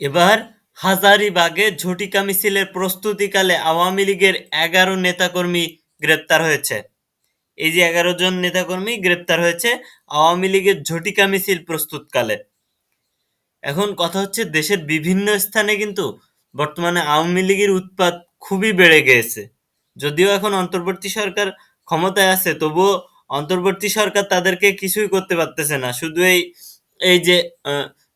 এবার হাজারীবাগে ঝটিকা মিছিলের প্রস্তুতিকালে আওয়ামী লীগের এগারো নেতাকর্মী গ্রেপ্তার হয়েছে। এই যে এগারো জন নেতাকর্মী গ্রেপ্তার হয়েছে আওয়ামী লীগের ঝটিকা মিছিল প্রস্তুতকালে। এখন কথা হচ্ছে দেশের বিভিন্ন স্থানে কিন্তু বর্তমানে আওয়ামী লীগের উৎপাত খুবই বেড়ে গিয়েছে যদিও এখন অন্তর্বর্তী সরকার ক্ষমতায় আছে, তবুও অন্তর্বর্তী সরকার তাদেরকে কিছুই করতে পারতেছে না। শুধু এই এই যে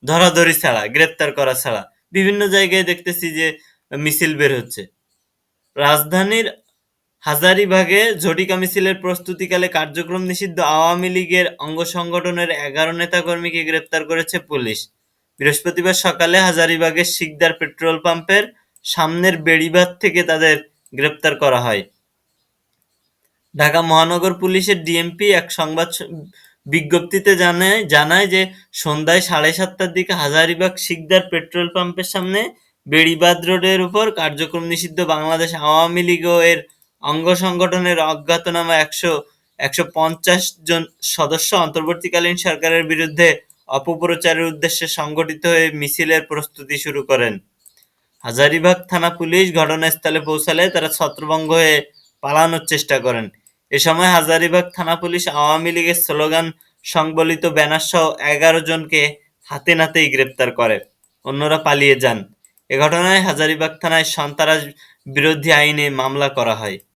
ধরাধরি ছাড়া, গ্রেপ্তার করা ছাড়া। বিভিন্ন জায়গায় দেখতেছি যে মিছিল বের হচ্ছে। রাজধানীর হাজারীবাগে ঝটিকা মিছিলের প্রস্তুতিকালে কার্যক্রম নিষিদ্ধ আওয়ামী লীগের অঙ্গ সংগঠনের এগারো নেতাকর্মীকে গ্রেপ্তার করেছে পুলিশ। বৃহস্পতিবার সকালে হাজারিবাগের শিকদার পেট্রোল পাম্পের সামনের বেড়িবাঁধ থেকে তাদের গ্রেপ্তার করা হয়। ঢাকা মহানগর পুলিশের ডিএমপি এক সংবাদ বিজ্ঞপ্তিতে জানায় জানায় যে সন্ধ্যায় সাড়ে সাতটার দিকে হাজারিবাগ শিকদার পেট্রোল পাম্পের সামনে বেড়িবাঁধ রোডের উপর কার্যক্রম নিষিদ্ধ বাংলাদেশ আওয়ামী লীগ এর অঙ্গ সংগঠনের অজ্ঞাতনামা একশো একশো পঞ্চাশ জন সদস্য অন্তর্বর্তীকালীন সরকারের বিরুদ্ধে অপপ্রচারের উদ্দেশ্যে সংগঠিত হয়ে মিছিলের প্রস্তুতি শুরু করেন। হাজারিবাগ থানা পুলিশ ঘটনাস্থলে পৌঁছালে তারা ছত্রভঙ্গ হয়ে পালানোর চেষ্টা করেন। এ সময় হাজারীবাগ থানা পুলিশ আওয়ামী লীগের স্লোগান, সংবলিত ব্যানার সহ এগারো জনকে হাতে নাতেই গ্রেপ্তার করে। অন্যরা পালিয়ে যান। এ ঘটনায় হাজারীবাগ থানায় সন্ত্রাস বিরোধী আইনে মামলা করা হয়।